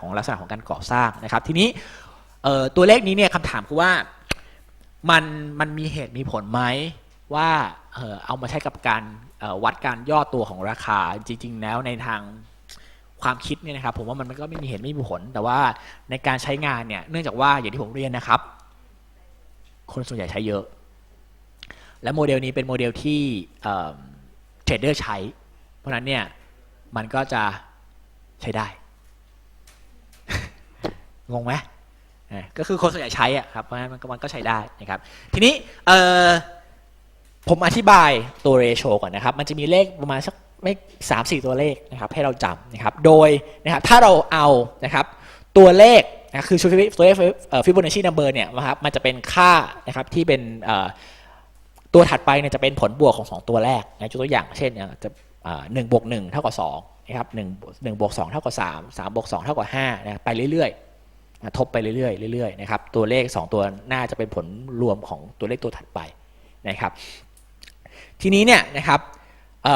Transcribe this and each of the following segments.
ของลักษณะของการก่อสร้างนะครับ ทีนี้ตัวเลขนี้เนี่ยคำถามคือว่ามันมันมีเหตุมีผลไหมว่าเออเอามาใช้กับการวัดการย่อตัวของราคาจริง ๆ แล้วในทางความคิดเนี่ยนะครับ ผมว่ามันก็ไม่มีเหตุไม่มีผล แต่ว่าในการใช้งานเนี่ยเนื่องจากว่าอย่างที่ผมเรียนนะครับ คนส่วนใหญ่ใช้เยอะ และโมเดลนี้เป็นโมเดลที่เทรดเดอร์ใช้ เพราะนั้นเนี่ยมันก็จะใช้ได้ งงไหมก็คือคนส่วนใหญ่ใช้อะครับเพราะฉะนั้นมันก็ใช้ได้นะครับ ทีนี้เออผมอธิบายตัวเรโชก่อนนะครับ มันจะมีเลขประมาณสักไม่สามสี่ตัวเลขนะครับ ให้เราจำนะครับ โดยนะครับถ้าเราเอานะครับตัวเลขนะคือชุดตัวเลขฟิโบนัชชีนัมเบอร์เนี่ยนะครับมันจะเป็นค่านะครับที่เป็นตัวถัดไปเนี่ยจะเป็นผลบวกของสองตัวแรกนะยกตัวอย่างเช่นอย่างจะหนึ่งบวกหนึ่งเท่ากับสองนะครับหนึ่งหนึ่งบวกสองเท่ากับสามสามบวกสองเท่ากับห้านะไปเรื่อย ทบไปเรื่อยๆเรื่อยๆนะครับตัวเลข 2 ตัวน้าจะเป็นผลรวมของตัวเลขตัวถัดไปนะครับ ทีนี้เนี่ยนะครับ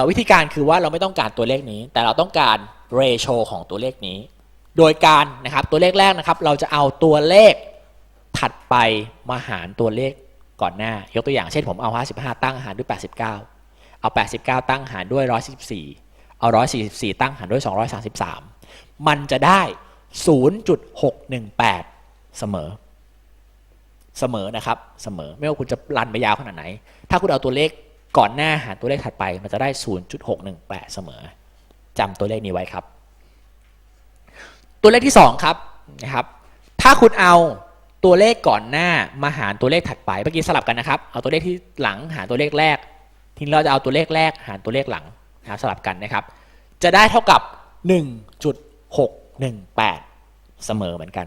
วิธีการคือว่าเราไม่ต้องการตัวเลขนี้ แต่เราต้องการเรโชของตัวเลขนี้ โดยการนะครับตัวเลขแรกนะครับ เราจะเอาตัวเลขถัดไปมาหารตัวเลขก่อนหน้า ยกตัวอย่างเช่นผมเอา 55 ตั้งหารด้วย 89 เอา 89 ตั้งหารด้วย144เอา 144 ตั้งหารด้วย 233 มันจะได้ 0.618 เสมอ เสมอนะครับ เสมอ ไม่ว่าคุณจะรันไปยาวขนาดไหน ถ้าคุณเอาตัวเลขก่อนหน้าหารตัวเลขถัดไป มันจะได้ 0.618 เสมอจำตัวเลขนี้ไว้ครับ ตัวเลขที่ 2 ครับนะครับ ถ้าคุณเอาตัวเลขก่อนหน้ามาหารตัวเลขถัดไป เมื่อกี้สลับกันนะครับ เอาตัวเลขที่หลังหารตัวเลขแรก ทีนี้เราจะเอาตัวเลขแรกหารตัวเลขหลังนะครับสลับกันนะครับ จะได้เท่ากับ 1.618 เสมอเหมือนกัน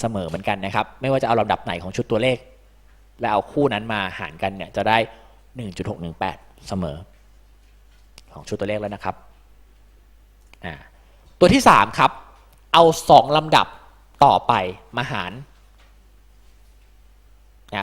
เสมอเหมือนกันนะครับ ไม่ว่าจะเอาลำดับไหนของชุดตัวเลข แล้วเอาคู่นั้นมาหารกันเนี่ยจะได้ 1.618 เสมอ ของชุดตัวเลขแล้วนะครับ ตัวที่ 3 ครับ เอา 2 ลำดับต่อไปมาหาร